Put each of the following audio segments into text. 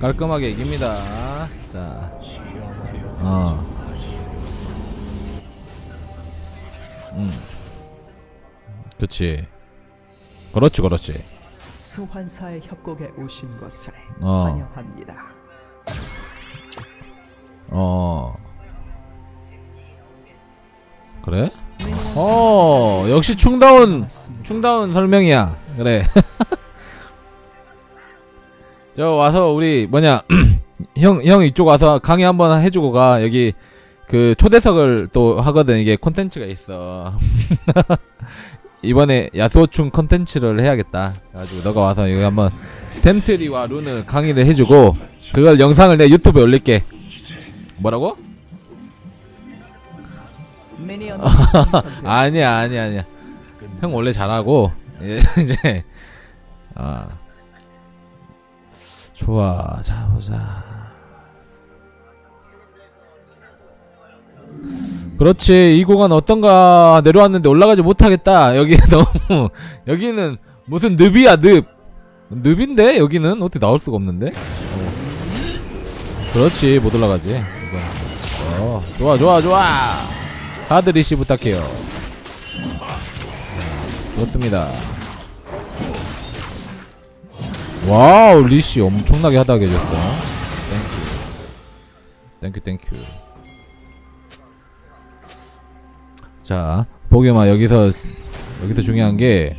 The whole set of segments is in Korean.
깔끔하게 이깁니다. 자, 어. 음. 그치. 그렇지, 그렇지. 소환사의 협곡에 오신 것을 어. 환영합니다. 어. 그래? 어, 역시 충다운. 충다운 설명이야. 그래. 저 와서 우리 뭐냐 형 형 이쪽 와서 강의 한번 해주고 가. 여기 그 초대석을 또 하거든. 이게 콘텐츠가 있어. 이번에 야수호충 콘텐츠를 해야겠다. 그래가지고 너가 와서 여기 한번 템트리와 룬을 강의를 해주고 그걸 영상을 내 유튜브에 올릴게. 뭐라고? 아니야 아니야 아니야. 형 원래 잘하고 예, 이제 아 좋아 자 보자. 그렇지 이 구간 어떤가 내려왔는데 올라가지 못하겠다. 여기 너무 여기는 무슨 늪이야 늪. 늪인데 여기는? 어떻게 나올 수가 없는데? 어. 그렇지 못 올라가지. 이거 어 좋아 좋아 좋아. 하드 리시 부탁해요. 좋습니다. 와우 리시 엄청나게 하다게 해줬어. 땡큐. 땡큐 땡큐. 자 보게마 여기서 여기서 중요한 게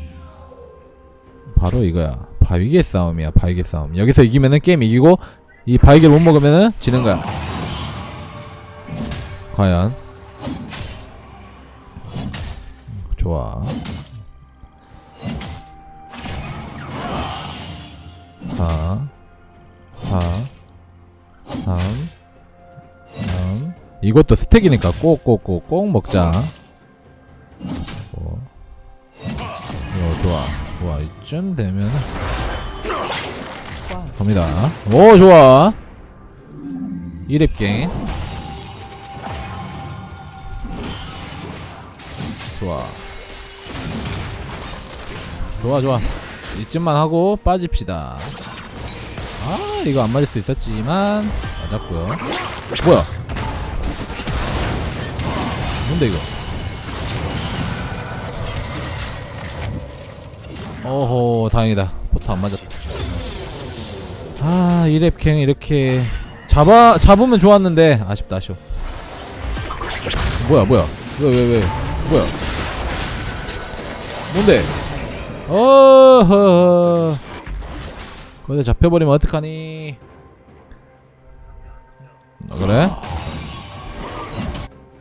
바로 이거야. 바위개 싸움이야. 바위개 싸움. 여기서 이기면은 게임 이기고 이 바위개를 못 먹으면은 지는 거야. 과연 좋아. 사, 사, 삼, 삼. 이것도 스택이니까 꼭꼭꼭 꼭 먹자. 어. 어, 좋아. 좋아. 이쯤 되면 갑니다. 오, 좋아. 1렙 게임. 좋아. 좋아, 좋아. 이쯤만 하고 빠집시다. 아, 이거 안 맞을 수 있었지만 맞았고요. 뭐야? 뭔데 이거? 어호, 다행이다. 포트 안 맞았다. 아, 이랩갱 이렇게 잡아 잡으면 좋았는데 아쉽다, 아쉬워. 뭐야, 뭐야? 왜, 왜, 왜? 뭐야? 뭔데? 어허 거기서 잡혀버리면 어떡하니? 어, 그래?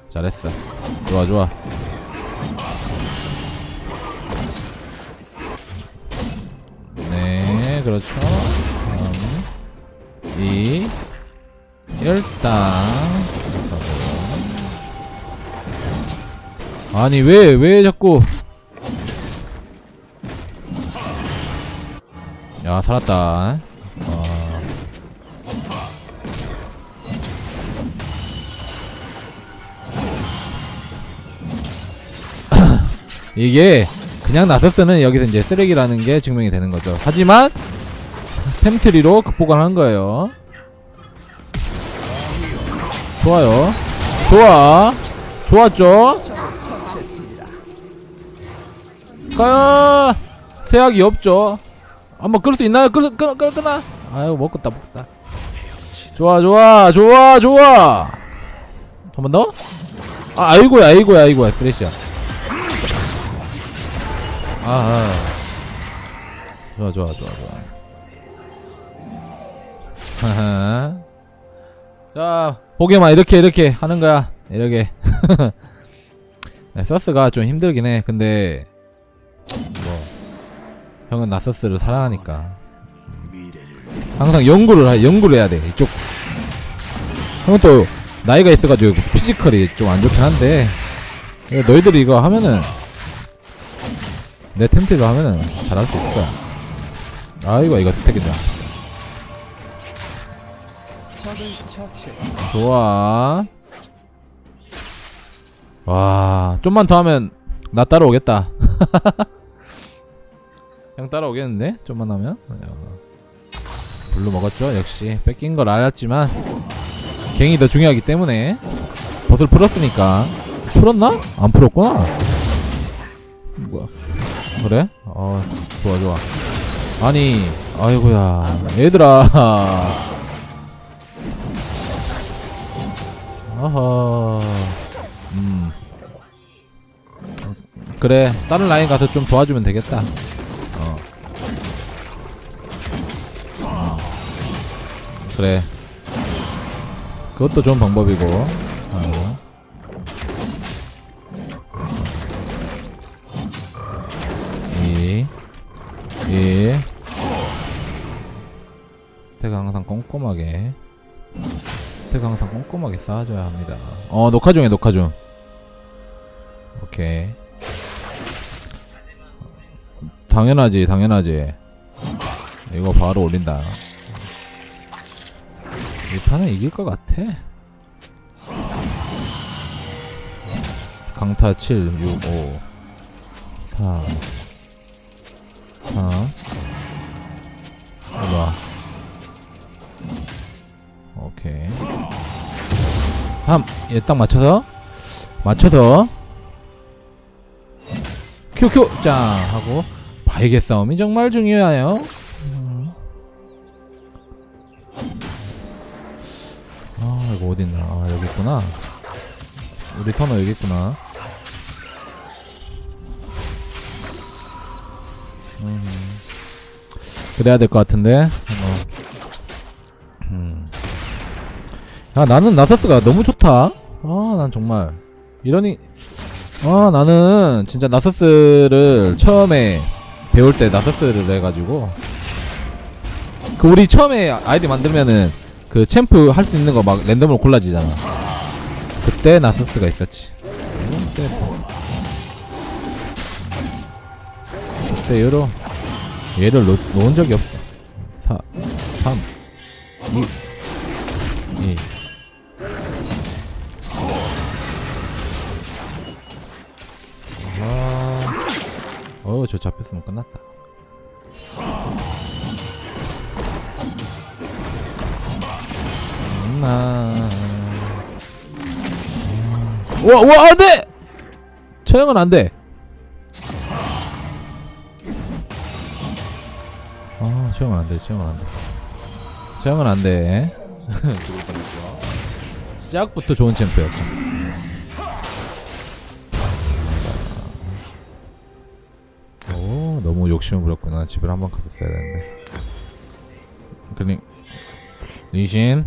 잘했어. 좋아 좋아. 네 그렇죠. 3 2 일단 아니 왜 왜 자꾸 야 살았다 어. 이게 그냥 나섰으면 여기서 이제 쓰레기라는 게 증명이 되는 거죠 하지만 템트리로 극복을 하는 거예요 좋아요 좋아 좋았죠 처치했습니다. 가 세약이 없죠. 한번 끌 수 있나요? 끌, 끌, 끌, 끄나? 아유, 먹었다, 먹었다. 좋아, 좋아, 좋아, 좋아! 한 번 더? 아, 아이고야, 아이고야, 아이고야, 쓰레시야. 아, 아. 좋아, 좋아, 좋아, 좋아. 자, 보게만 이렇게, 이렇게 하는 거야. 이렇게. 네, 서스가 좀 힘들긴 해. 근데, 뭐, 형은 나서스를 사랑하니까. 항상 연구를, 하- 연구를 해야 돼. 이쪽. 형은 또, 나이가 있어가지고, 피지컬이 좀 안 좋긴 한데, 너희들이 이거 하면은, 내 템트로 하면은, 잘할 수 있을 거야. 아이고, 이거 스택이다. 좋아. 와, 좀만 더 하면 나 따라오겠다. 형 따라오겠는데? 좀만 하면? 야. 블루 먹었죠? 역시. 뺏긴 걸 알았지만 갱이 더 중요하기 때문에 벗을 풀었으니까. 풀었나? 안 풀었구나. 뭐야? 그래? 어 좋아 좋아. 아니 아이고야. 얘들아. 아하 음. 그래. 다른 라인 가서 좀 도와주면 되겠다 그래. 그것도 좋은 방법이고. 어. 이, 이. 태가 항상 꼼꼼하게. 태가 항상 꼼꼼하게 쌓아줘야 합니다. 어 녹화 중에 녹화 중. 오케이. 당연하지 당연하지. 이거 바로 올린다 이 판은 이길 것 같아. 강타 7 6 5 4 3 일로와. 오케이. 3얘딱 맞춰서? 맞춰서. 큐큐. 짱 하고. 바이게 싸움이 정말 중요해요 이거 어딨나 아 여기 있구나 우리 터너 여기 있구나 음. 그래야 될 것 같은데 어. 음. 야 나는 나서스가 너무 좋다 아 난 정말 이러니 아 나는 진짜 나서스를 처음에 배울 때 나서스를 해가지고 그 우리 처음에 아이디 만들면은 그 챔프 할 수 있는 거 막 랜덤으로 골라지잖아 그때 나서스가 있었지 그때 뭐. 그때 얘로 얘를 놓, 놓은 적이 없어 4 3 2 2 와. 어, 저 잡혔으면 끝났다. 나. 우와, 우와, 안 돼! 처형은 안 돼. 아, 처형은 안 돼, 처형은 안 돼. 처형은 안 돼. 시작부터 좋은 챔프였죠. 오 너무 욕심을 부렸구나 집을 한번 갔었어야 되는데 그니 리신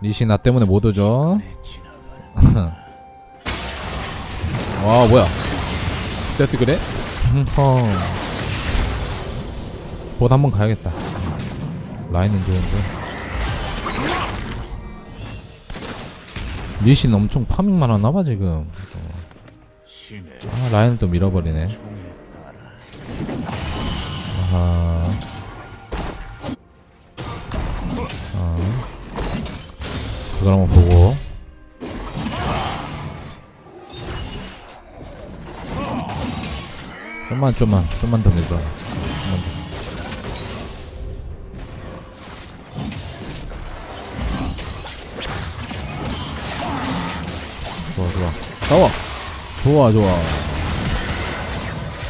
리신 나 때문에 못 오죠 와 뭐야 세트 그래? 흠봇 한번 가야겠다 라인은 좋은데 리신 엄청 파밍만 하나봐 지금 아 라인을 또 밀어버리네. 아. 그걸 한번 보고. 좀만, 좀만, 좀만 더 더. 좋아, 좋아. 싸워! 좋아, 좋아.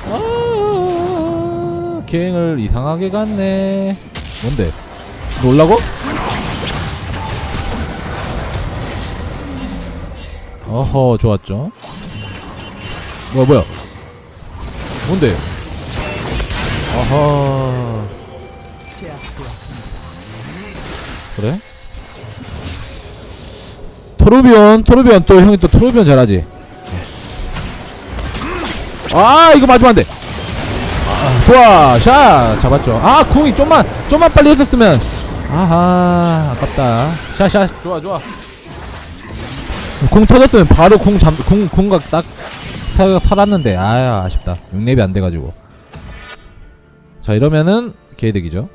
아, 계획을 이상하게 갔네. 뭔데? 놀라고? 어허, 좋았죠. 뭐야, 뭐야? 뭔데? 어허. 그래? 토르비온, 토르비온 또 형이 또 토르비온 잘하지. 아, 이거 맞으면 안 돼. 아, 좋아, 샷 잡았죠. 아, 궁이 좀만, 좀만 빨리 했었으면. 아하, 아깝다. 샷, 샷, 좋아, 좋아. 공 터졌으면 바로 공 잠, 공, 공각 딱 사, 살았는데, 아 아쉽다. 6렙이 안 돼가지고. 자, 이러면은, 개이득이죠.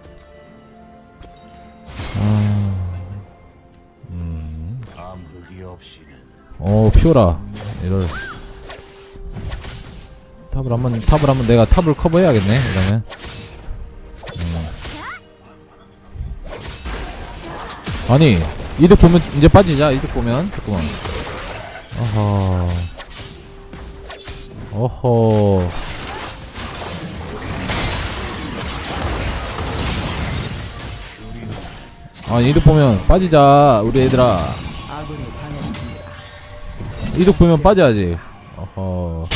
아... 어, 음. 음 어, 피오라. 이럴. 탑을 한 번, 탑을 한번 내가 탑을 커버해야겠네, 이러면. 음. 아니, 이득 보면, 이제 빠지자, 이득 보면. 잠깐만. 어허. 어허. 아니 이득 보면 빠지자 우리 당했습니다. 이득 보면 빠져야지. 어허.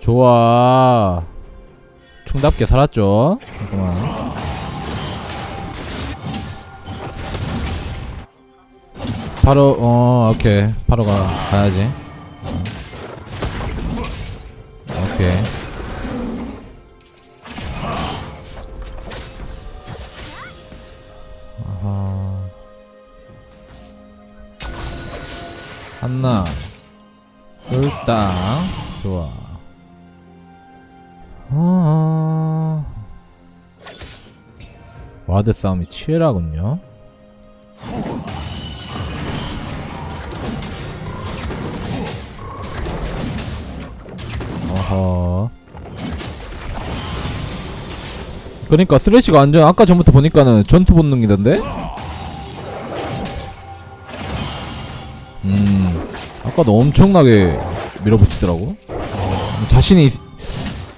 좋아. 충답게 살았죠? 잠깐만 바로 어 오케이. 바로 가 가야지. 어. 오케이. 아하. 한나. 둘땅 좋아. 아 와드 싸움이 치열하군요 그러니까 쓰레쉬가 완전 아까 전부터 보니까는 전투 본능이던데? 음 아까도 엄청나게 밀어붙이더라고. 음, 자신이 있...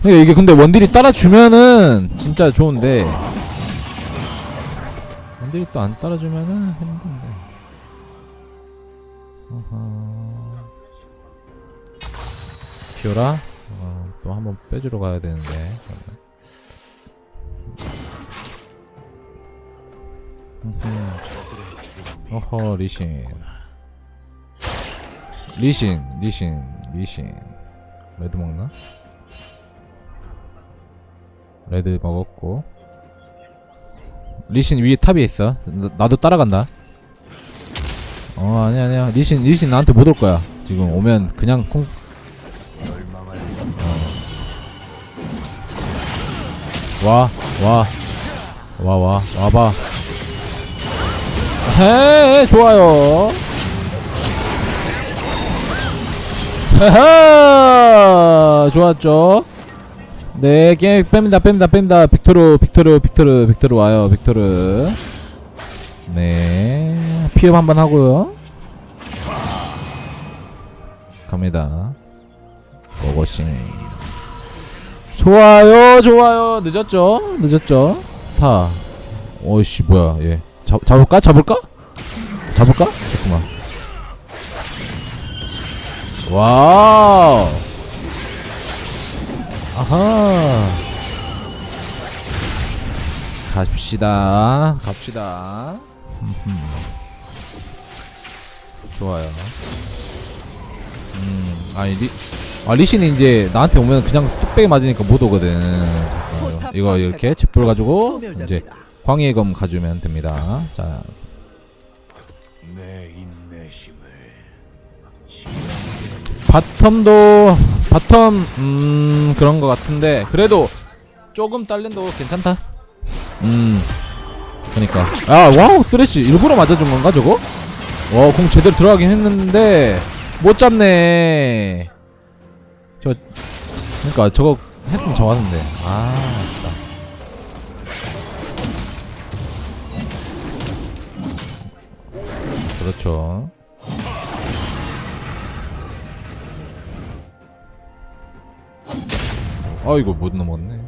그러니까 이게 근데 원딜이 따라주면은 진짜 좋은데. 원딜이 또 안 따라주면은 힘든데. 어허. 피오라? 어, 또 한번 빼주러 가야 되는데 어허 리신. 리신 리신 리신. 레드 먹나? 레드 먹었고. 리신 위에 탑에 있어. 나, 나도 따라간다. 어 아니야 아니야. 리신 리신 나한테 못 올 거야. 지금 오면 그냥 콩. 멸망할 와, 와, 와, 와, 와봐. 해, 좋아요. 헤헤, 좋았죠. 네, 게임 뺍니다, 뺍니다, 뺍니다. 빅토르, 빅토르, 빅토르, 빅토르 와요, 빅토르. 네, 피업 한번 하고요. 갑니다. 고고싱. 좋아요, 좋아요. 늦었죠? 늦었죠? 4. 어이씨, 뭐야, 얘. 잡, 잡을까? 잡을까? 잡을까? 잠깐만. 와우. 아하. 갑시다. 갑시다. 좋아요. 음, 아니, 리, 아, 리신이 이제 나한테 오면 그냥 뚝배기 맞으니까 못 오거든. 어, 이거 이렇게 jet불 가지고 이제. 광해의 검 가주면 됩니다. 자, 바텀도 바텀 음 그런 거 같은데 그래도 조금 딸린도 괜찮다. 음, 그러니까 아 와우 쓰레쉬 일부러 맞아준 건가 저거? 와공 제대로 들어가긴 했는데 못 잡네. 저 그러니까 저거 했으면 좋았는데 아 아쉽다. 그렇죠. 아 이거 못 넘었네.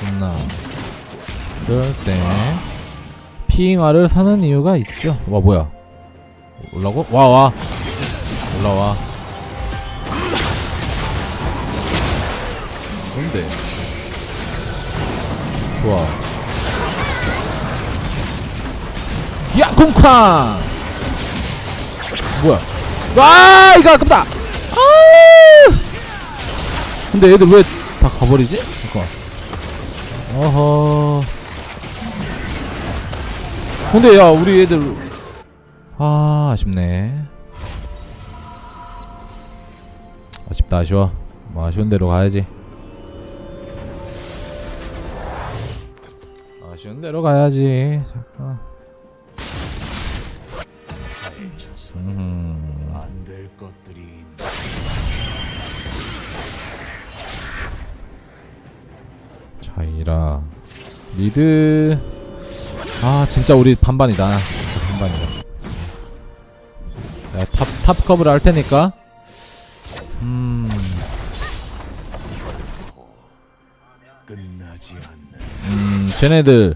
존나. 그럴 때 피잉아를 사는 이유가 있죠. 와 뭐야? 올라고? 와 와. 올라와. 뭔데? 좋아. 야 콩쾅. 뭐야? 와 이거 아깝다. 아! 근데 애들 왜 다 가버리지? 잠깐. 어허. 근데 야 우리 애들 아 아쉽네. 아쉽다 아쉬워. 뭐 아쉬운 대로 가야지. 주는 대로 가야지. 잠깐. 음. 안될 것들이 자이라. 미드. 아 진짜 우리 반반이다. 반반이다. 탑, 탑 커브를 할 테니까. 음. 끝나지 않 음 쟤네들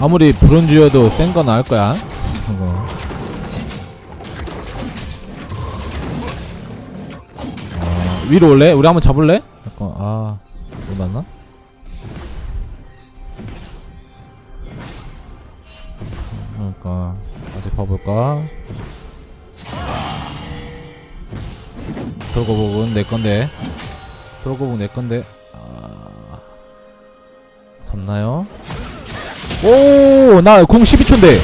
아무리 브론즈여도 센 거 나을 거야 이거. 어, 위로 올래? 우리 한번 잡을래? 잠깐 아 못 맞나? 그러니까 아직 봐볼까? 돌고복은 내 건데 돌고복 내 건데 아... 잡나요? 오! 나 궁 12초인데.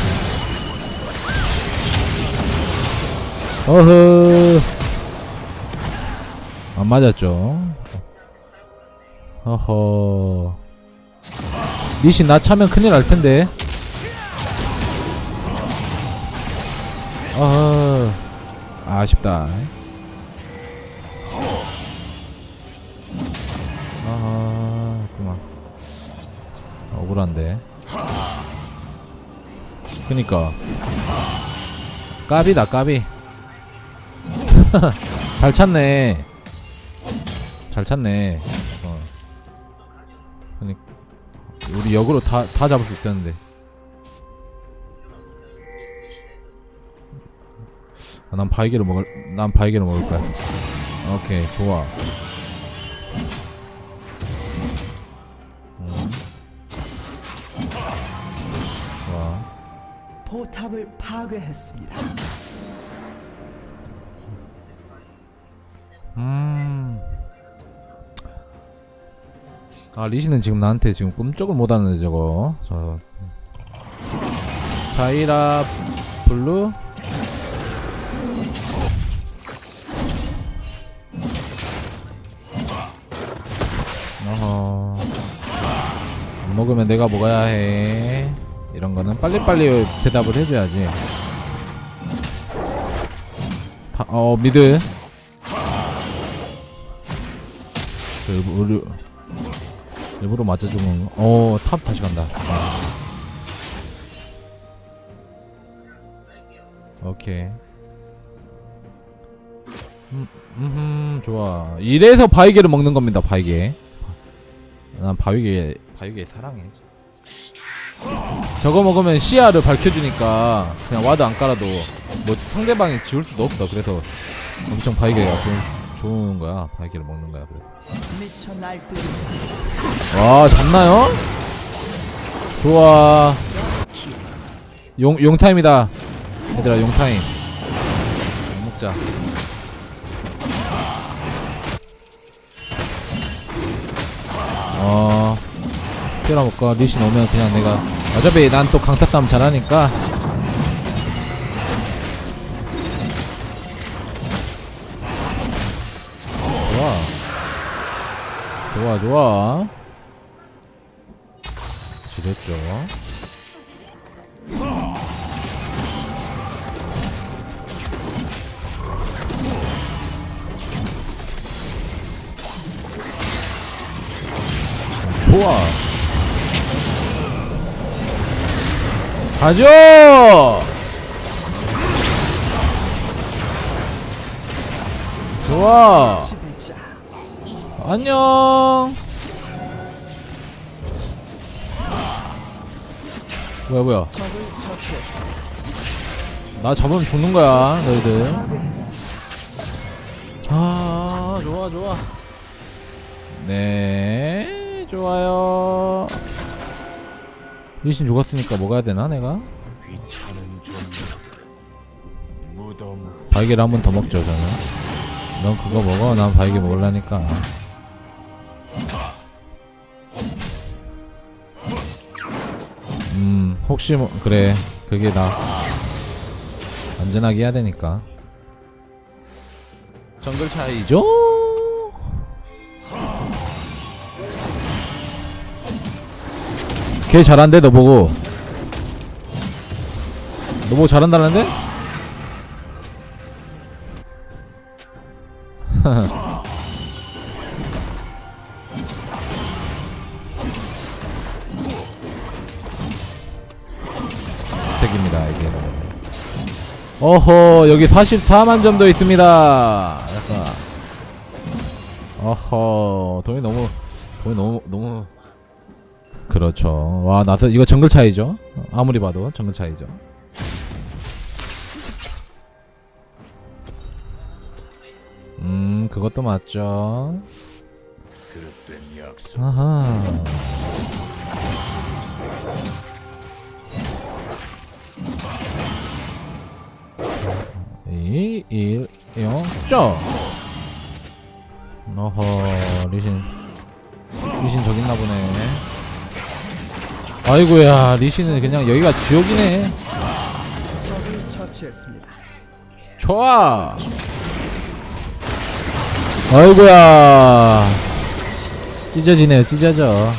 어허. 안 맞았죠. 어허. 니신 나 차면 큰일 날 텐데. 어허. 아쉽다 억울한데. 그니까. 까비다 까비. 잘 찾네. 잘 찾네. 어. 그니 우리 역으로 다, 다 잡을 수 있었는데. 아, 난 바이게를 먹을 난 바이게를 먹을 거야. 오케이 좋아 포탑을 파괴했습니다. 음. 아 리시는 지금 나한테 지금 꿈쩍을 못하는데 저거. 저. 자이라 블루. 어허. 안 먹으면 내가 먹어야 해 이런 거는 빨리빨리 대답을 해줘야지. 다, 어 미드. 그 일부러 일부러 맞춰주는 어탑 다시 간다. 오케이. 음, 음 좋아. 이래서 바위개를 먹는 겁니다 바위개 난 바위개 바위개 사랑해 저거 먹으면 시야를 밝혀주니까 그냥 와드 안 깔아도 뭐 상대방이 지울 수도 없어 그래서 엄청 바위개가 좋은, 좋은 거야. 바위개를 먹는 거야 있습니다. 와 잡나요? 좋아. 용 용타임이다. 얘들아 용타임. 먹자. 어 때려볼까? 리신 오면 그냥 내가 어차피 난 또 강타 싸움 잘하니까. 좋아. 좋아 좋아. 지렸죠. 좋아 가죠 좋아. 안녕. 뭐야 뭐야? 나 잡으면 죽는 거야 너희들. 아 좋아 좋아. 네 좋아요. 리신 죽었으니까 먹어야 되나 내가? 바이게를 한 번 더 먹죠 저는. 넌 그거 먹어. 난 바이게 먹으려니까. 음 혹시 뭐 그래 그게 나 안전하게 해야 되니까. 정글 차이죠? 걔 잘한데 너보고? 너보고 잘한다는데? 택입니다 이게. 어허 여기 44만 점도 있습니다. 약간. 어허 돈이 너무 돈이 너무 너무 그렇죠. 와 나서 이거 정글 차이죠? 아무리 봐도 정글 차이죠. 음 그것도 맞죠. 아하. 이, 일, 영, 쩌 아이고야 리신은 그냥 여기가 지옥이네. 처치했습니다. 좋아. 아이고야. 찢어지네요 찢어져.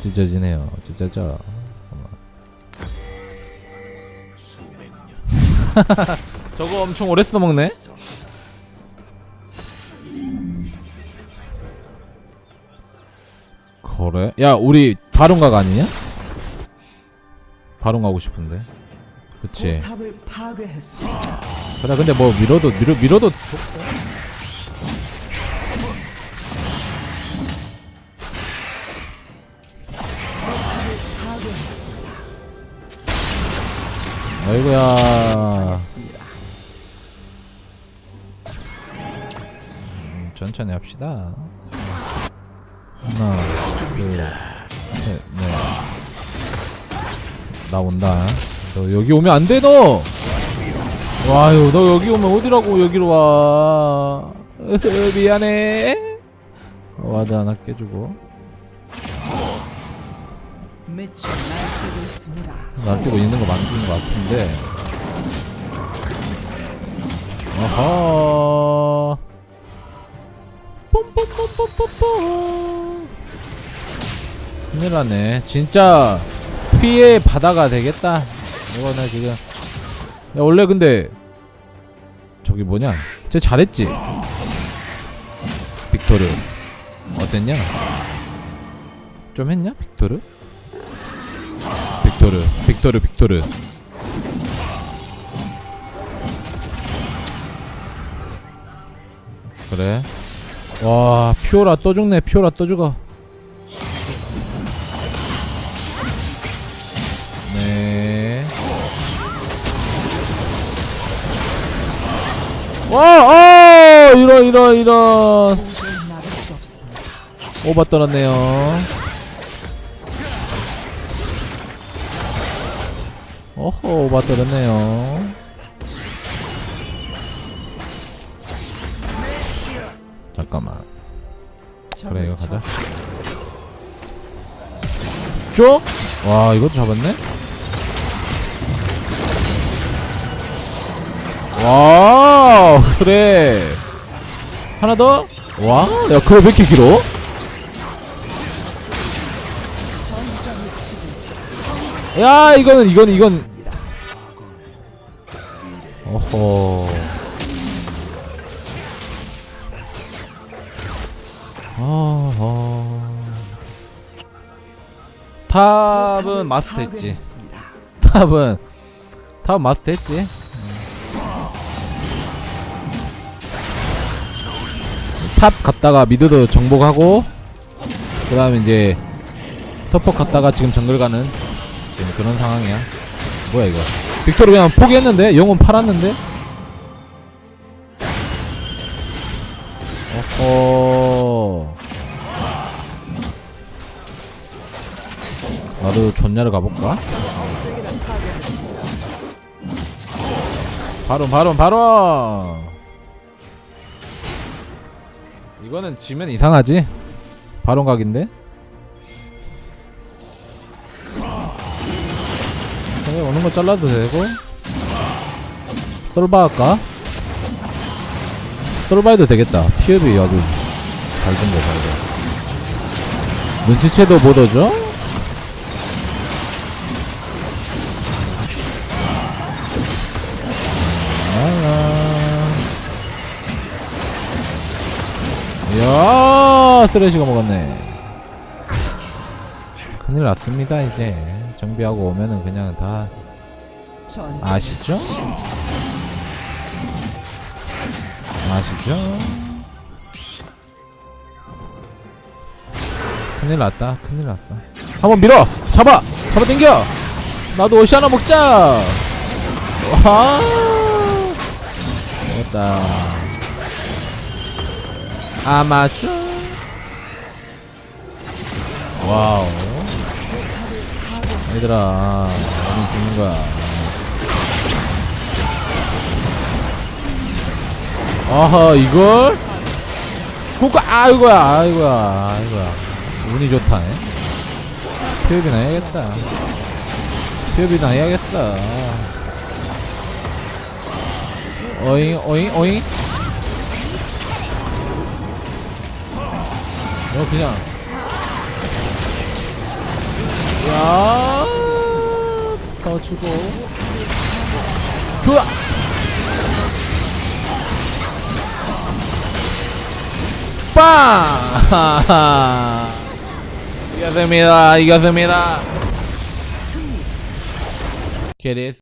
찢어지네요 찢어져. 저거 엄청 오래 써먹네 야 우리 바론각 아니냐? 바론 가고 싶은데 그치. 그래 근데 뭐 밀어도 밀어, 밀어도. 아이고야. 음, 천천히 합시다 둘셋넷 나온다. 너 여기 오면 안 돼 너! 와유 너 여기 오면 어디라고 여기로 와? 미안해. 와드 하나 깨주고. 날뛰고 있는 거 만드는 것 같은데. 뽐뽐뽐뽐뽐뽐 큰일 났네. 진짜 피해 바다가 되겠다. 이거는 지금. 야 원래 근데 저기 뭐냐? 쟤 잘했지? 빅토르. 어땠냐? 좀 했냐? 빅토르? 빅토르 빅토르 빅토르. 그래? 와 피오라 또 죽네. 피오라 또 죽어 와, 아, 이런, 이런, 이런. 없습니다. 오바 떨었네요. 어허, 오바 떨었네요. 잠깐만. 그래, 이거 가자. 쭉! 와, 이것도 잡았네? 와, 그래. 하나 더? 와, 야, 그거 왜 이렇게 길어? 야 이거는 이건 이건 어허 어허 탑은 마스터 했지. 탑은 탑은 마스터 했지 탑 갔다가 미드도 정복하고 그 다음에 이제 서포 갔다가 지금 정글 가는 지금 그런 상황이야. 뭐야 이거. 빅토르 그냥 포기했는데? 영혼 팔았는데? 어허. 나도 존냐를 가볼까? 바론 바론 바론 이거는 지면 이상하지? 바론 각인데? 그래 오는 거 잘라도 되고? 솔바 할까? 솔바 해도 되겠다. 피업이 아주 잘 된거 잘돼. 눈치채도 못 오죠? 야 쓰레쉬가 먹었네. 큰일 났습니다 이제. 정비하고 오면은 그냥 다 아시죠? 아시죠? 큰일 났다 큰일 났다 한번 밀어! 잡아! 잡아 당겨! 나도 옷이 하나 먹자! 와! 됐다 아마추 와우. 얘들아 어디 죽는 거야? 아하 이걸? 고가 아이고야 아이고야 아이고야. 운이 좋다네. 피업이나 해야겠다. 피업이나 해야겠다. 어잉 어잉 어잉 너 그냥 야 더 주고 좋아 빵! 이겼습니다. 이겼습니다. 게리스